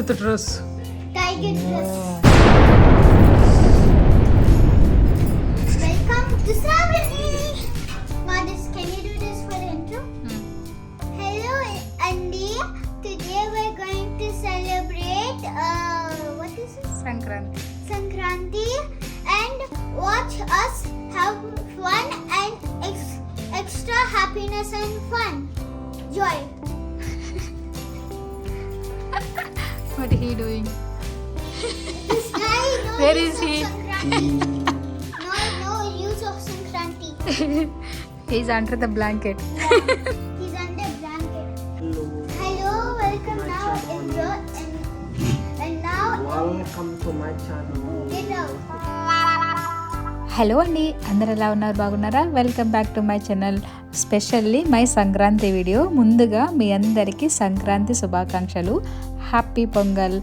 Look, Varshita dress. Tiger dress. Welcome to Savani. Modest, can you do this for the intro? Hello, Andy. Today we're going to celebrate. Uh, what is it? Sankranti. Sankranti and watch us have fun and ex- extra happiness and fun. Joy. What he doing? This guy no Where is he? No, no use of Sankranti. He's under the blanket. He's under blanket. Hello, welcome now, intro, and and now Welcome to my channel. get out. Hello అండి అందరు ఎలా ఉన్నారు బాగున్నారా welcome back to my channel specially my Sankranti video ముందుగా మీ అందరికీ సంక్రాంతి శుభాకాంక్షలు happy pongal.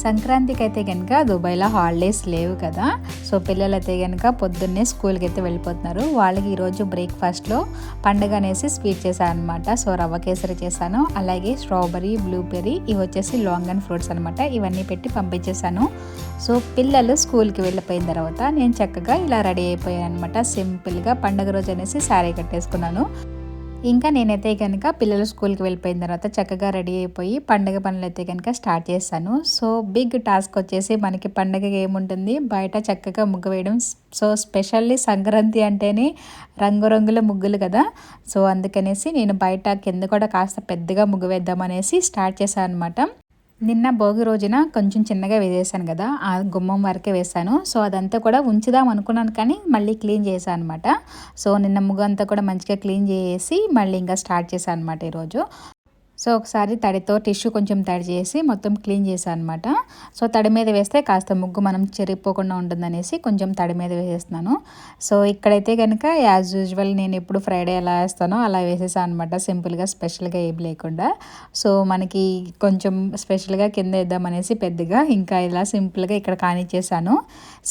సంక్రాంతికి అయితే కనుక దుబాయ్లో హాలిడేస్ లేవు కదా. సో పిల్లలైతే కనుక పొద్దున్నే స్కూల్కి అయితే వెళ్ళిపోతున్నారు. వాళ్ళకి ఈరోజు బ్రేక్ఫాస్ట్లో పండుగ అనేసి స్వీట్ చేశాను అనమాట సో రవ్వ కేసరి చేశాను. అలాగే స్ట్రాబెరీ బ్లూబెర్రీ ఇవి వచ్చేసి లాంగ్ అండ్ ఫ్రూట్స్ అనమాట ఇవన్నీ పెట్టి పంపించేశాను. సో పిల్లలు స్కూల్కి వెళ్ళిపోయిన తర్వాత నేను చక్కగా ఇలా రెడీ అయిపోయాను అనమాట సింపుల్గా పండుగ రోజు అనేసి శారీ కట్టేసుకున్నాను. ఇంకా నేనైతే కనుక పిల్లలు స్కూల్కి వెళ్ళిపోయిన తర్వాత చక్కగా రెడీ అయిపోయి పండగ పనులు అయితే కనుక స్టార్ట్ చేస్తాను. సో బిగ్ టాస్క్ వచ్చేసి మనకి పండగ ఏముంటుంది? బయట చక్కగా ముగ్గు వేయడం. సో స్పెషల్లీ సంక్రాంతి అంటేనే రంగురంగుల ముగ్గులు కదా. సో అందుకనేసి నేను బయట కింద కూడా కాస్త పెద్దగా ముగ్గు వేద్దామనేసి స్టార్ట్ చేశాను అనమాట నిన్న భోగి రోజున కొంచెం చిన్నగా వేసేసాను కదా ఆ గుమ్మం వరకే వేసాను. సో అదంతా కూడా ఉంచుదాం అనుకున్నాను కానీ మళ్ళీ క్లీన్ చేశాను అనమాట సో నిన్న ముగ్గు అంతా కూడా మంచిగా క్లీన్ చేసి మళ్ళీ ఇంకా స్టార్ట్ చేశాను అనమాట ఈరోజు. సో ఒకసారి తడితో టిష్యూ కొంచెం తడి చేసి మొత్తం క్లీన్ చేశాను అనమాట సో తడి మీద వేస్తే కాస్త ముగ్గు మనం చెరిగిపోకుండా ఉంటుందనేసి కొంచెం తడి మీద వేసేస్తున్నాను. సో ఇక్కడైతే కనుక యాజ్ యూజువల్ నేను ఎప్పుడు ఫ్రైడే ఎలా వేస్తానో అలా వేసేసాను అనమాట సింపుల్గా స్పెషల్గా ఏం లేకుండా. సో మనకి కొంచెం స్పెషల్గా కింద వేద్దామనేసి పెద్దగా ఇంకా ఇలా సింపుల్గా ఇక్కడ కానిచ్చేసాను.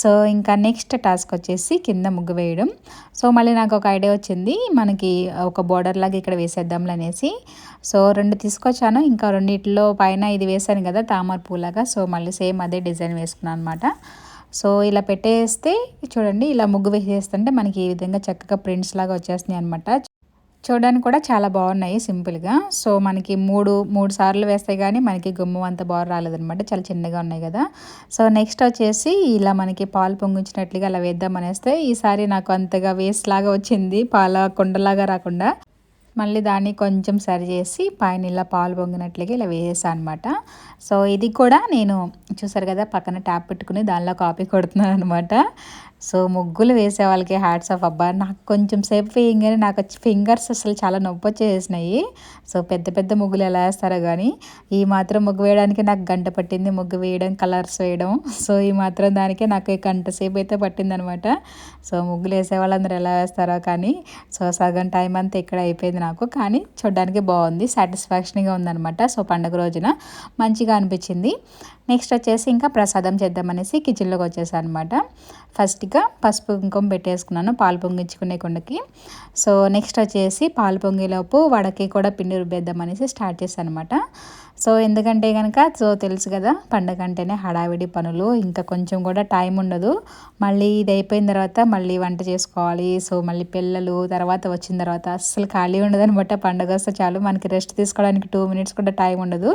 సో ఇంకా నెక్స్ట్ టాస్క్ వచ్చేసి కింద ముగ్గు వేయడం. సో మళ్ళీ నాకు ఒక ఐడియా వచ్చింది. మనకి ఒక బోర్డర్ లాగా ఇక్కడ వేసేద్దాంలే అనేసి సో రెండు తీసుకొచ్చాను. ఇంకా రెండిట్లో పైన ఇది వేసాను కదా తామర పూలాగా. సో మళ్ళీ సేమ్ అదే డిజైన్ వేసుకున్నాను అనమాట సో ఇలా పెట్టేస్తే చూడండి ఇలా ముగ్గు వేసేస్తుంటే మనకి ఈ విధంగా చక్కగా ప్రింట్స్ లాగా వచ్చేస్తున్నాయి అనమాట చూడడానికి కూడా చాలా బాగున్నాయి సింపుల్గా. సో మనకి మూడు మూడు సార్లు వేస్తే కానీ మనకి గుమ్మం అంత బాగా రాలేదనమాట చాలా చిన్నగా ఉన్నాయి కదా. సో నెక్స్ట్ వచ్చేసి ఇలా మనకి పాలు పొంగించినట్లుగా అలా వేద్దాం అనేస్తే ఈసారి నాకు అంతగా వేస్ట్ లాగా వచ్చింది పాల కుండలాగా రాకుండా. మళ్ళీ దాన్ని కొంచెం సరి చేసి పైన ఇలా పాలు పొంగినట్లుగా ఇలా వేసేసాను అనమాట సో ఇది కూడా నేను చూసారు కదా పక్కన ట్యాప్ పెట్టుకుని దానిలో కాపీ కొడుతున్నాను అనమాట సో ముగ్గులు వేసే వాళ్ళకి హ్యాట్స్ ఆఫ్ అబ్బా. నాకు కొంచెం సేపు వేయంగానే నాకు ఫింగర్స్ అసలు చాలా నొప్పి వచ్చేసినాయి. సో పెద్ద పెద్ద ముగ్గులు ఎలా వేస్తారో కానీ ఈ మాత్రం ముగ్గు వేయడానికి నాకు గంట పట్టింది. ముగ్గు వేయడం కలర్స్ వేయడం. సో ఈ మాత్రం దానికే నాకు గంట సేపు అయితే పట్టిందనమాట. సో ముగ్గులు వేసే వాళ్ళందరూ ఎలా వేస్తారో కానీ సో సగం టైం అంతా ఇక్కడ అయిపోయింది నాకు. కానీ చూడడానికి బాగుంది సాటిస్ఫాక్షన్గా ఉందనమాట. సో పండుగ రోజున మంచిగా అనిపించింది. నెక్స్ట్ వచ్చేసి ఇంకా ప్రసాదం చేద్దామనేసి కిచెన్లోకి వచ్చేసాను అనమాట ఫస్ట్గా పసుపు కుంకుమ పెట్టేసుకున్నాను పాలు పొంగించుకునే కుండకి. సో నెక్స్ట్ వచ్చేసి పాలు పొంగేలోపు వడకి కూడా పిండి రుబ్బేద్దామనేసి స్టార్ట్ చేశాను అనమాట సో ఎందుకంటే కనుక సో తెలుసు కదా పండగ అంటేనే హడావిడి పనులు ఇంకా కొంచెం కూడా టైం ఉండదు. మళ్ళీ ఇది అయిపోయిన తర్వాత మళ్ళీ వంట చేసుకోవాలి. సో మళ్ళీ పిల్లలు తర్వాత వచ్చిన తర్వాత అస్సలు ఖాళీ ఉండదు అనమాట పండగ వస్తే చాలు మనకి రెస్ట్ తీసుకోవడానికి టూ మినిట్స్ కూడా టైం ఉండదు.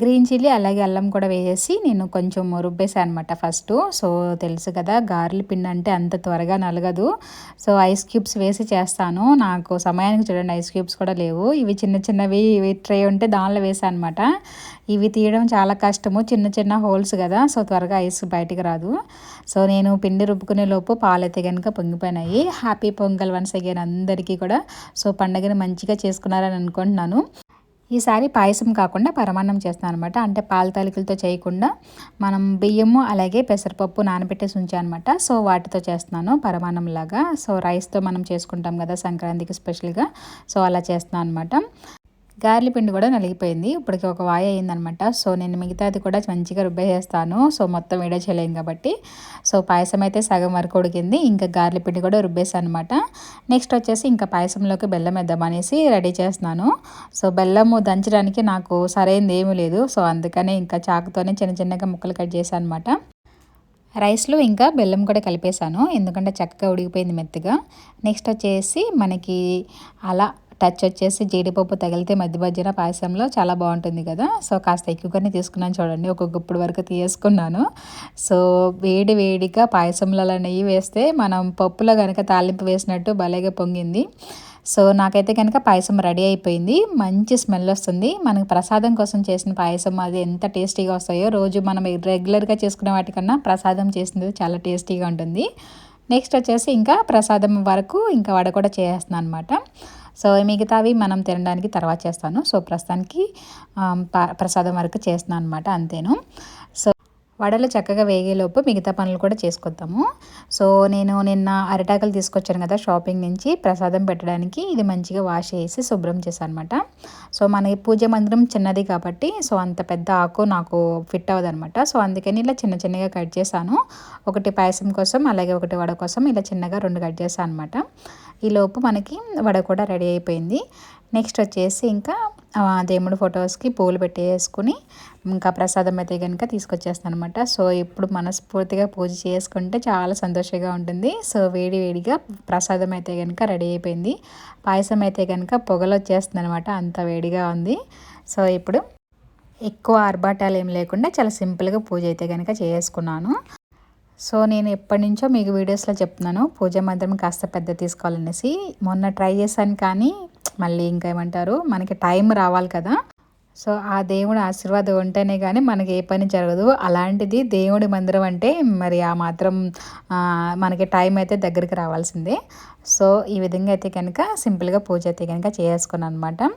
గ్రీన్ చిల్లీ అలాగే అల్లం కూడా వేసేసి నేను కొంచెం రుబ్బేసాను అనమాట ఫస్ట్. సో తెలుసు కదా గార్లి పిండి అంటే అంత త్వరగా నలగదు. సో ఐస్ క్యూబ్స్ వేసి చేస్తాను. నాకు సమయానికి చూడండి ఐస్ క్యూబ్స్ కూడా లేవు. ఇవి చిన్న చిన్నవి ఇవి ట్రే ఉంటే దానిలో వేసాను అనమాట ఇవి తీయడం చాలా కష్టము. చిన్న చిన్న హోల్స్ కదా సో త్వరగా ఐస్ బయటికి రాదు. సో నేను పిండి రుబ్బుకునే లోపు పాలైతే కనుక పొంగిపోయినాయి. హ్యాపీ పొంగల్ వన్స్ అగైన్ అందరికీ కూడా. సో పండగని మంచిగా చేసుకున్నారని అనుకుంటున్నాను. ఈసారి పాయసం కాకుండా పరమాన్నం చేస్తాను అనమాట అంటే పాల తాలికలతో చేయకుండా మనం బియ్యము అలాగే పెసరపప్పు నానబెట్టేసి ఉంచాను అనమాట సో వాటితో చేస్తున్నాను పరమాన్నం లాగా. సో రైస్తో మనం చేసుకుంటాం కదా సంక్రాంతికి స్పెషల్గా. సో అలా చేస్తున్నాను అనమాట గార్లి పిండి కూడా నలిగిపోయింది. ఇప్పటికి ఒక వాయి అయిందనమాట. సో నేను మిగతాది కూడా మంచిగా రుబ్బేసేస్తాను. సో మొత్తం వీడియో చేయలేం కాబట్టి. సో పాయసం అయితే సగం వరకు ఉడికింది. ఇంకా గార్లి పిండి కూడా రుబ్బేసాను అనమాట నెక్స్ట్ వచ్చేసి ఇంకా పాయసంలోకి బెల్లం వేద్దామనేసి రెడీ చేస్తున్నాను. సో బెల్లము దంచడానికి నాకు సరైనది ఏమీ లేదు. సో అందుకనే ఇంకా చాకుతోనే చిన్న చిన్నగా ముక్కలు కట్ చేశాను అనమాట రైస్లో ఇంకా బెల్లం కూడా కలిపేశాను. ఎందుకంటే చక్కగా ఉడికిపోయింది మెత్తగా. నెక్స్ట్ వచ్చేసి మనకి అలా టచ్ వచ్చేసి జీడిపప్పు తగిలితే మధ్య మధ్యన పాయసంలో చాలా బాగుంటుంది కదా. సో కాస్త ఎక్కువగానే తీసుకున్నాను చూడండి. ఒక గుప్పుడు వరకు తీసుకున్నాను. సో వేడి వేడిగా పాయసంలో నెయ్యి వేస్తే మనం పప్పులో కనుక తాలింపు వేసినట్టు భలేగా పొంగింది. సో నాకైతే కనుక పాయసం రెడీ అయిపోయింది. మంచి స్మెల్ వస్తుంది. మనకు ప్రసాదం కోసం చేసిన పాయసం అది ఎంత టేస్టీగా వస్తాయో రోజు మనం రెగ్యులర్గా చేసుకునే వాటికన్నా ప్రసాదం చేసినది చాలా టేస్టీగా ఉంటుంది. నెక్స్ట్ వచ్చేసి ఇంకా ప్రసాదం వరకు ఇంకా వడ కూడా చేస్తున్నాను అనమాట సో మిగతావి మనం తినడానికి తర్వాత చేస్తాను. సో ప్రస్తుతానికి ప్రసాదం వరకు చేస్తున్నాను అనమాట అంతేను. వడలు చక్కగా వేగేలోపు మిగతా పనులు కూడా చేసుకొద్దాము. సో నేను నిన్న అరిటాకులు తీసుకొచ్చాను కదా షాపింగ్ నుంచి ప్రసాదం పెట్టడానికి ఇది మంచిగా వాష్ చేసి శుభ్రం చేశాను అనమాట సో మనకి పూజ మందిరం చిన్నది కాబట్టి సో అంత పెద్ద ఆకు నాకు ఫిట్ అవ్వదనమాట. సో అందుకని ఇలా చిన్న చిన్నగా కట్ చేశాను. ఒకటి పాయసం కోసం అలాగే ఒకటి వడ కోసం ఇలా చిన్నగా రెండు కట్ చేశాను అనమాట ఈలోపు మనకి వడ కూడా రెడీ అయిపోయింది. నెక్స్ట్ వచ్చేసి ఇంకా దేవుడి ఫొటోస్కి పూలు పెట్టేసుకుని ఇంకా ప్రసాదం అయితే కనుక తీసుకొచ్చేస్తాను అనమాట సో ఇప్పుడు మనస్ఫూర్తిగా పూజ చేసుకుంటే చాలా సంతోషంగా ఉంటుంది. సో వేడి వేడిగా ప్రసాదం అయితే కనుక రెడీ అయిపోయింది. పాయసం అయితే కనుక పొగలు వచ్చేస్తుంది అనమాట అంత వేడిగా ఉంది. సో ఇప్పుడు ఎక్కువ ఆర్భాటాలు ఏం లేకుండా చాలా సింపుల్గా పూజ అయితే కనుక చేసుకున్నాను. సో నేను ఎప్పటి నుంచో మీకు వీడియోస్లో చెప్తున్నాను. పూజ మాత్రం కాస్త పెద్ద తీసుకోవాలనేసి. మొన్న ట్రై చేశాను కానీ మళ్ళీ ఇంకా ఏమంటారు మనకి టైం రావాలి కదా. సో ఆ దేవుడి ఆశీర్వాదం ఉంటేనే కానీ మనకి ఏ పని జరగదు. అలాంటిది దేవుడి మందిరం అంటే మరి ఆ మాత్రం మనకి టైం అయితే దగ్గరికి రావాల్సిందే. సో ఈ విధంగా అయితే కనుక సింపుల్గా పూజ అయితే కనుక చేసుకున్నాను అనమాట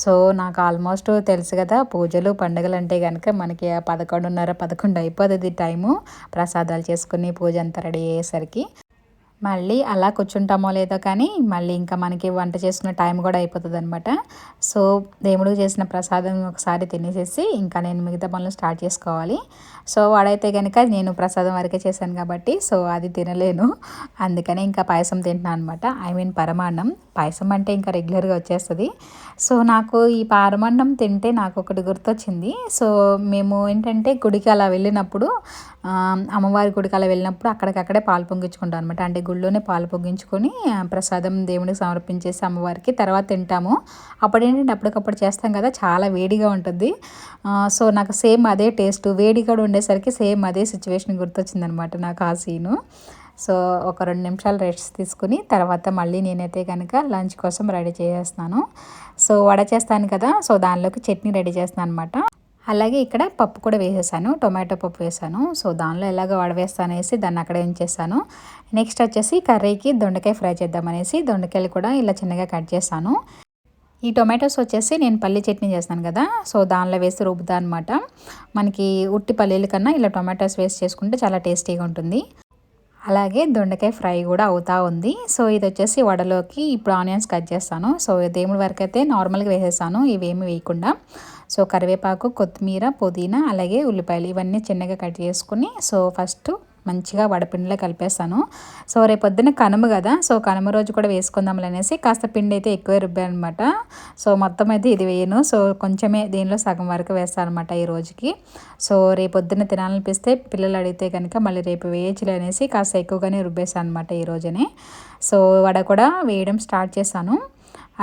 సో నాకు ఆల్మోస్ట్ తెలుసు కదా పూజలు పండుగలు అంటే కనుక మనకి పదకొండున్నర పదకొండు అయిపోతుంది టైము. ప్రసాదాలు చేసుకుని పూజ అంతా రెడీ అయ్యేసరికి. మళ్ళీ అలా కూర్చుంటామో లేదో కానీ మళ్ళీ ఇంకా మనకి వంట చేసుకునే టైం కూడా అయిపోతుంది అనమాట సో దేవుడు చేసిన ప్రసాదం ఒకసారి తినేసేసి ఇంకా నేను మిగతా పనులు స్టార్ట్ చేసుకోవాలి. సో వాడైతే కనుక నేను ప్రసాదం వరకే చేశాను కాబట్టి సో అది తినలేను. అందుకనే ఇంకా పాయసం తింటున్నాను అనమాట ఐ మీన్ పరమాన్నం. పాయసం అంటే ఇంకా రెగ్యులర్గా వచ్చేస్తుంది. సో నాకు ఈ పరమాన్నం తింటే నాకు ఒకటి గుర్తొచ్చింది. సో మేము ఏంటంటే గుడికి అలా వెళ్ళినప్పుడు అమ్మవారి గుడికి అలా వెళ్ళినప్పుడు అక్కడికక్కడే పాలు పొంగించుకుంటాం అనమాట అంటే గుళ్ళోనే పాలు పొంగించుకొని ప్రసాదం దేవుడికి సమర్పించేసి అమ్మవారికి తర్వాత తింటాము. అప్పుడు ఏంటంటే అప్పటికప్పుడు చేస్తాం కదా చాలా వేడిగా ఉంటుంది. సో నాకు సేమ్ అదే టేస్ట్. వేడిగా ఉండేసరికి సేమ్ అదే సిచ్యువేషన్ గుర్తొచ్చిందనమాట నాకు ఆ సీను. సో ఒక రెండు నిమిషాలు రెస్ట్ తీసుకుని తర్వాత మళ్ళీ నేనైతే కనుక లంచ్ కోసం రెడీ చేసేస్తున్నాను సో వడ చేస్తాను కదా సో దానిలోకి చట్నీ రెడీ చేస్తాను అనమాట అలాగే ఇక్కడ పప్పు కూడా వేసేసాను టొమాటో పప్పు వేసాను. సో దానిలో ఎలాగో వడవేస్తాను అనేసి దాన్ని అక్కడ ఏం చేశాను నెక్స్ట్ వచ్చేసి కర్రీకి దొండకాయ ఫ్రై చేద్దామనేసి దొండకాయలు కూడా ఇలా చిన్నగా కట్ చేశాను. ఈ టొమాటోస్ వచ్చేసి నేను పల్లి చట్నీ చేస్తాను కదా సో దానిలో వేసి రుబ్బుతా అనమాట మనకి ఉట్టి పల్లీల కన్నా ఇలా టొమాటోస్ వేసి చేసుకుంటే చాలా టేస్టీగా ఉంటుంది. అలాగే దొండకాయ ఫ్రై కూడా అవుతా ఉంది. సో ఇది వచ్చేసి వడలోకి ఇప్పుడు ఆనియన్స్ కట్ చేస్తాను. సో దేవుడి వరకు అయితే నార్మల్గా వేసేసాను ఇవేమి వేయకుండా. సో కరివేపాకు కొత్తిమీర పుదీనా అలాగే ఉల్లిపాయలు ఇవన్నీ చిన్నగా కట్ చేసుకుని సో ఫస్ట్ మంచిగా వడపిండిలో కలిపేస్తాను. సో రేపు పొద్దున్న కనుమ కదా సో కనుమ రోజు కూడా వేసుకుందాం అనేసి కాస్త పిండి అయితే ఎక్కువ రుబ్బాను అనమాట సో మొత్తం అయితే ఇది వేయను. సో కొంచెమే దీనిలో సగం వరకు వేస్తాను అనమాట ఈ రోజుకి. సో రేపు పొద్దున్న తినాలనిపిస్తే పిల్లలు అడిగితే కనుక మళ్ళీ రేపు వేయచ్చులే అనేసి కాస్త ఎక్కువగానే రుబ్బేసాను అనమాట ఈ రోజునే. సో వడ కూడా వేయడం స్టార్ట్ చేశాను.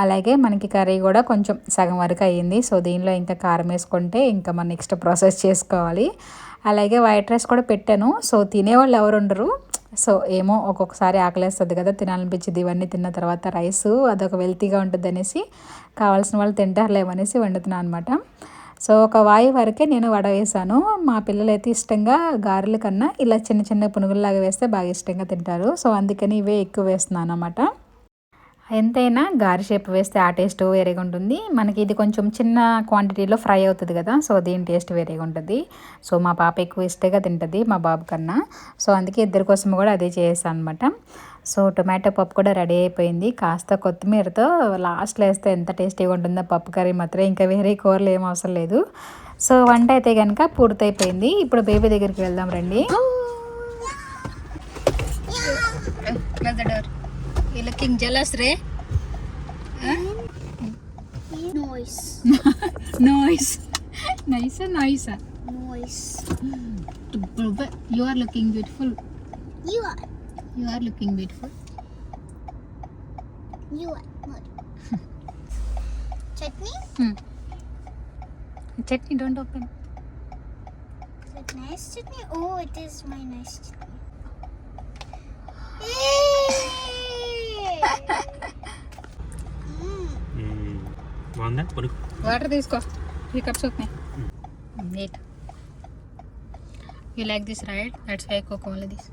అలాగే మనకి కర్రీ కూడా కొంచెం సగం వరకు అయ్యింది. సో దీనిలో ఇంకా కారం వేసుకుంటే ఇంకా మనం నెక్స్ట్ ప్రాసెస్ చేసుకోవాలి. అలాగే వైట్ రైస్ కూడా పెట్టాను. సో తినేవాళ్ళు ఎవరు ఉండరు. సో ఏమో ఒక్కొక్కసారి ఆకలేస్తుంది కదా తినాలనిపించింది ఇవన్నీ తిన్న తర్వాత రైస్ అదొక వెల్తీగా ఉంటుంది అనేసి కావాల్సిన వాళ్ళు తింటారులేమనేసి వండుతున్నాను అనమాట సో ఒక వాయి వరకే నేను వడ వేసాను. మా పిల్లలు అయితే ఇష్టంగా గారెల కన్నా ఇలా చిన్న చిన్న పునుగుల్లాగా వేస్తే బాగా ఇష్టంగా తింటారు. సో అందుకని ఇవే ఎక్కువ వేస్తున్నాను అనమాట ఎంతైనా గారి షేప్ వేస్తే ఆ టేస్ట్ వేరేగా ఉంటుంది. మనకి ఇది కొంచెం చిన్న క్వాంటిటీలో ఫ్రై అవుతుంది కదా సో దీని టేస్ట్ వేరేగా ఉంటుంది. సో మా పాప ఎక్కువ ఇష్టగా తింటుంది మా బాబు కన్నా. సో అందుకే ఇద్దరి కోసం కూడా అదే చేసాను అనమాట సో టొమాటో పప్పు కూడా రెడీ అయిపోయింది. కాస్త కొత్తిమీరతో లాస్ట్లో వేస్తే ఎంత టేస్టీగా ఉంటుందో పప్పు కర్రీ మాత్రం ఇంకా వేరే కూరలు ఏం అవసరం లేదు. సో వంట అయితే కనుక పూర్తయిపోయింది. ఇప్పుడు బేబీ దగ్గరికి వెళ్దాం రండి. You're looking jealous, Ray? Huh? Noise. noise. nice or noise? Noise. You are looking beautiful. You are. You are looking beautiful. You are. Chutney? Hmm. Chutney, don't open. Is it nice chutney? Oh, it is my nice chutney. mm. బాగుందా పడుకు. Water తీసుకో. Three cups eight you like this right that's why Coke only this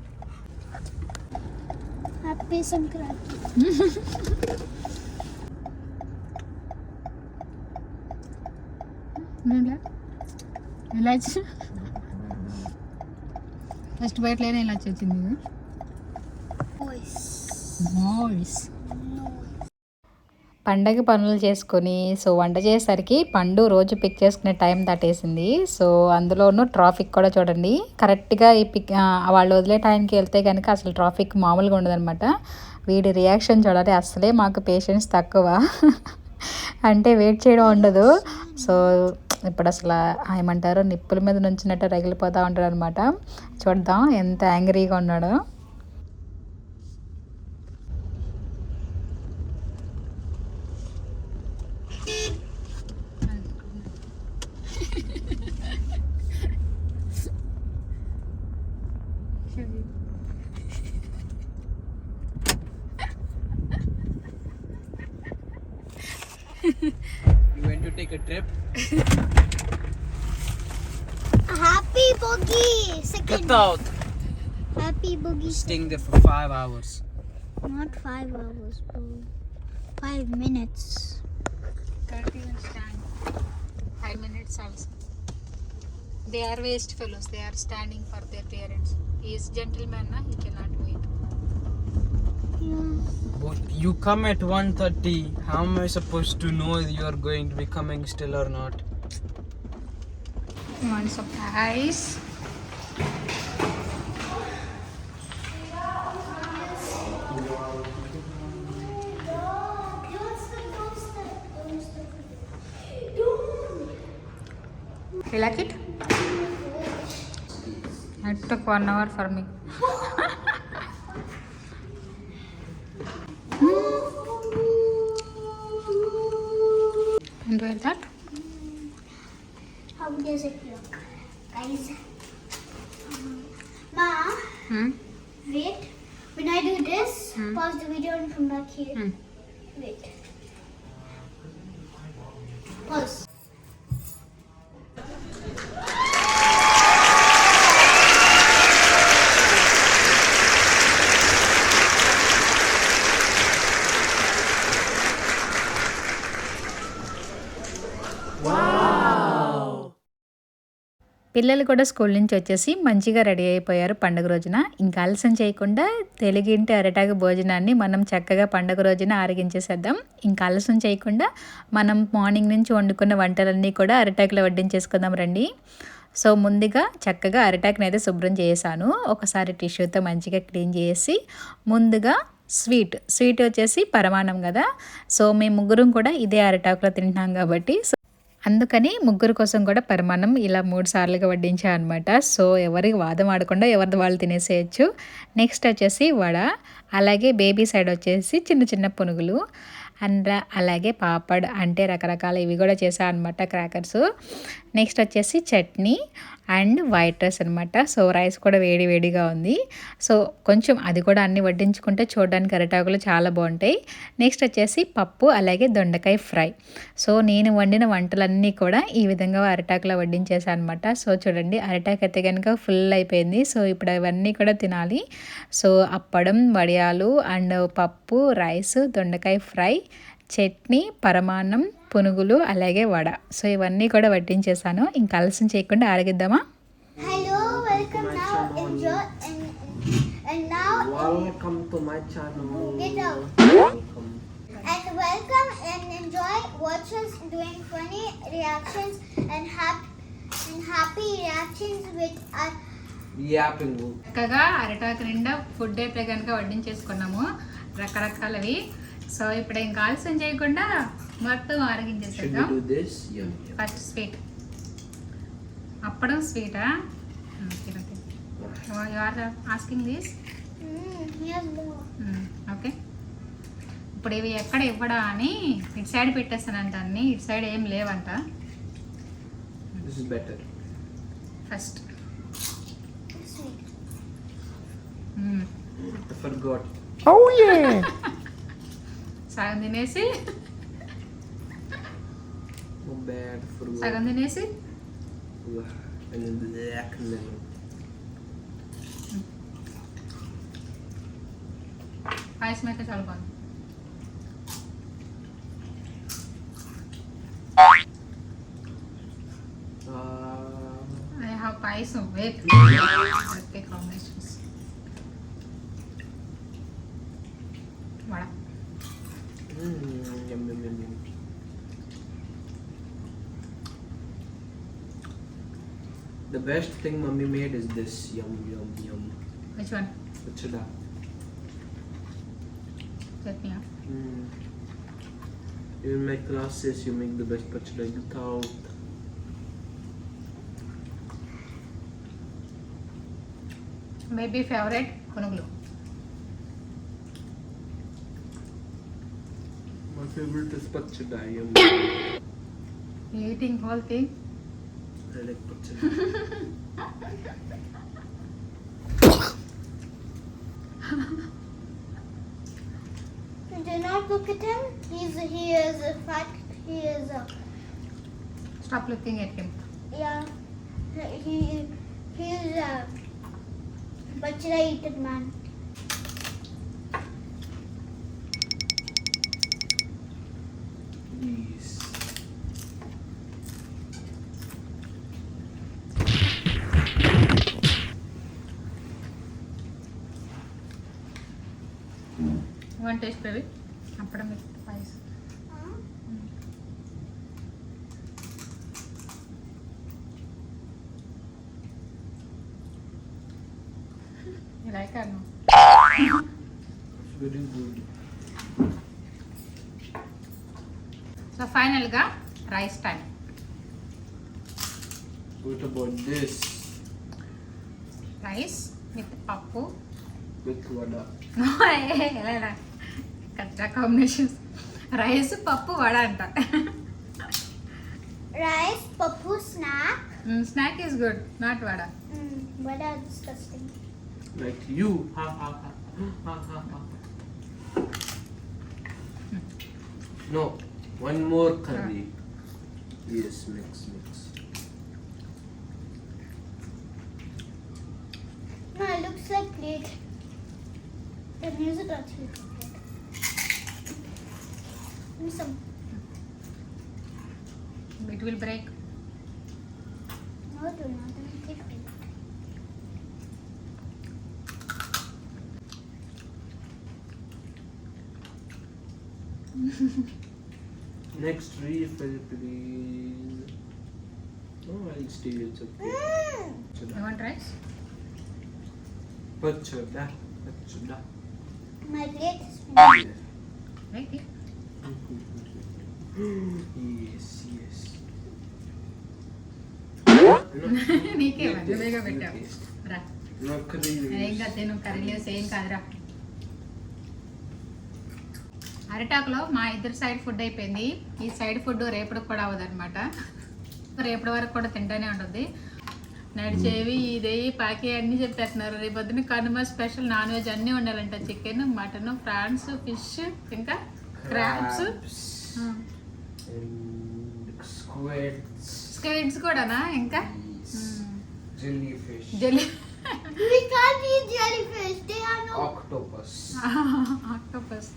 Happy Sankranti. ఇలా first బయటలోనే ఇలా వచ్చింది. Noise పండగ పనులు చేసుకొని సో వంట చేసేసరికి పండు రోజు పిక్ చేసుకునే టైం దాటేసింది. సో అందులోనూ ట్రాఫిక్ కూడా చూడండి. కరెక్ట్గా ఈ పిక్ వాళ్ళు వదిలే టైంకి వెళ్తే కనుక అసలు ట్రాఫిక్ మామూలుగా ఉండదన్నమాట. వీడి రియాక్షన్ చూడాలి. అసలే మాకు పేషెన్స్ తక్కువ. అంటే వెయిట్ చేయడం ఉండదు. సో ఇప్పుడు అసలు ఏమంటారు నిప్పుల మీద నుంచినట్టు రగిలిపోతూ ఉంటాడు అనమాట చూద్దాం ఎంత యాంగ్రీగా ఉన్నాడో. Happy Boogie. Staying there for five hours. Not five hours, bro. Five minutes. Can't even stand. Five minutes also. They are waste fellows. They are standing for their parents. He is gentleman, na? He cannot wait. Yeah. You come at 1.30. How am I supposed to know if you are going to be coming still or not? You want some ice? You like it? It took one hour for me. And wear that? How does it look, guys? Ma, Hmm? wait. When I do this, Hmm. pause the video and come back here. Hmm. Wait. పిల్లలు కూడా school నుంచి వచ్చేసి మంచిగా ready అయిపోయారు పండుగ రోజున. ఇంకా ఆలస్యం చేయకుండా తెలుగింటి అరటాకు భోజనాన్ని మనం చక్కగా పండుగ రోజున ఆరగించేసేద్దాం. ఇంకా ఆలస్యం చేయకుండా మనం మార్నింగ్ నుంచి వండుకున్న వంటలన్నీ కూడా అరటాకులో వడ్డించేసుకుందాం రండి. సో ముందుగా చక్కగా అరటాకుని అయితే శుభ్రం చేశాను ఒకసారి టిష్యూతో మంచిగా క్లీన్ చేసి ముందుగా స్వీట్ స్వీట్ వచ్చేసి పరమాణం కదా. సో మేము ముగ్గురం కూడా ఇదే అరటాకులో తింటున్నాం కాబట్టి సో అందుకని ముగ్గురు కోసం కూడా పరిమాణం ఇలా మూడు సార్లుగా వడ్డించా అనమాట సో ఎవరికి వాదం ఆడకుండా ఎవరిది వాళ్ళు తినేసేయచ్చు. నెక్స్ట్ వచ్చేసి వడ అలాగే బేబీ సైడ్ వచ్చేసి చిన్న చిన్న పునుగులు అండ్ అలాగే పాపడ్ అంటే రకరకాల ఇవి కూడా చేసా అనమాట క్రాకర్స్. నెక్స్ట్ వచ్చేసి చట్నీ అండ్ వైట్ రైస్ అనమాట సో రైస్ కూడా వేడి వేడిగా ఉంది. సో కొంచెం అది కూడా అన్ని వడ్డించుకుంటే చూడడానికి అరిటాకులు చాలా బాగుంటాయి. నెక్స్ట్ వచ్చేసి పప్పు అలాగే దొండకాయ ఫ్రై. సో నేను వండిన వంటలన్నీ కూడా ఈ విధంగా అరిటాకులో వడ్డించేసాను అనమాట సో చూడండి అరిటాకు అయితే కనుక ఫుల్ అయిపోయింది. సో ఇప్పుడు అవన్నీ కూడా తినాలి. సో అప్పడం వడియాలు అండ్ పప్పు రైస్ దొండకాయ ఫ్రై చట్నీ పరమాన్నం పునుగులు అలాగే వడ. సో ఇవన్నీ కూడా వడ్డించేసాను. ఇంకా అలసం చేయకుండా అడిగిద్దామా హలో వెల్కమ్ నౌ చక్కగా అరటాకు నిండా ఫుడ్ అయిపోయి కనుక వడ్డించేసుకున్నాము రకరకాలవి. సో ఇప్పుడు ఇంకా ఆలస్యం చేయకుండా మొత్తం ఆరగించేసేద్దాం. First sweet appadam స్వీటా you are asking this mm. Okay ఇప్పుడు ఇవి ఎక్కడ ఇవ్వడా అని ఇటు సైడ్ పెట్టేస్తానంట అన్ని. ఇటు సైడ్ ఏం లేవంట. ఫస్ట్. I forgot. సగం తినేసి. Oh bad. Forgot. సగం తినేసి And then the black lemon. పాయసం అయితే చాలా బాగుంది Uh, I have payasam best thing mummy made is this. Yum yum yum. Which one? Uchida. Let me have. Mm. Make classes, you make the best pachada. in town. Maybe favorite Honoglu. My favorite is pachada. Yum. Eating whole thing. Do not look at him. He's he is a fat. He is a. Stop looking at him. Yeah, he he is a much man. One taste baby appadam payasam Huh? Like Anu It's very good. So ఫైనల్గా rice time What about this? Rice with pappu. ఎలా కచ్చా combinations rice పప్పు వడ అంట Rice, papu snack. Snack is good not vada Mm, you. Ha ha ha. Ha ha ha. No. One more curry. Yes, mix, mix. No, it looks like plate. The music actually Give me some. It will break. No, it will not. It will Next refill, please. Oh, I'll steal it. Mm. You want rice? Pachada, pachada. My plate is. Yeah. Right yes, yes. నీకే you పెట్టావు. రా. ఏం కాదు లేవు ఏం కాదురా అరిటాకులో మా ఇద్దరు సైడ్ ఫుడ్ అయిపోయింది ఈ సైడ్ ఫుడ్ రేపటికి కూడా అవ్వదన్నమాట రేపటి వరకు కూడా తింటానే ఉంటుంది నడిచేవి ఇదే పాకి అన్నీ చెప్పేస్తున్నారు రేపు పొద్దున కనుమ స్పెషల్ నాన్ వెజ్ అన్నీ ఉండాలంట చికెన్ మటన్ ప్రాన్స్ ఫిష్ ఇంకా క్రాబ్స్. స్క్విడ్స్ కూడానా ఇంకా. Jelly We can't eat jellyfish. They are no. Octopus. Octopus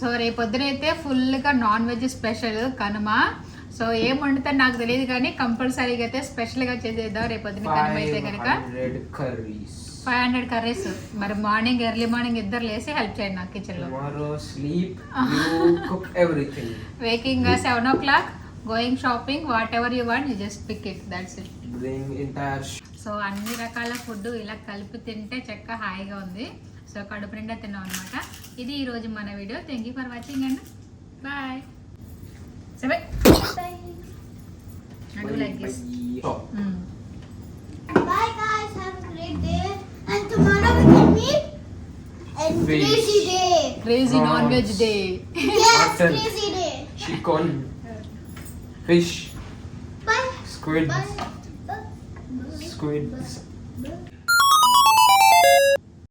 so రేపు పొద్దునైతే ఫుల్గా non veg special Kanuma so ఏం వండుతారు నాకు తెలియదు కానీ కంపల్సరీగా అయితే స్పెషల్గా చేసేద్దాం రేపు పొద్దున కనుమ అయితే కనుక 500 curries. ఫైవ్ హండ్రెడ్ కర్రీస్ మరి మార్నింగ్ ఎర్లీ మార్నింగ్ ఇద్దరు లేసి హెల్ప్ చేయండి నాకు కిచెన్లో. Waking seven o'clock going shopping whatever you want you just pick it that's it so అన్ని రకాల ఫుడ్ ఇలా కలిపి తింటే చక్క హాయిగా ఉంది. సో కడుపు నిండా తిన్నాం అనమాట ఇది ఈరోజు మన video thank you for watching and bye Say bye. Bye. I do like this. Oh. Mm. Bye guys, have a great day. And tomorrow we can meet. And Fish. crazy day. Crazy Norwegian non-veg day. yes, crazy day. Chicken. Fish. Bye. Squid. Bye. Squid.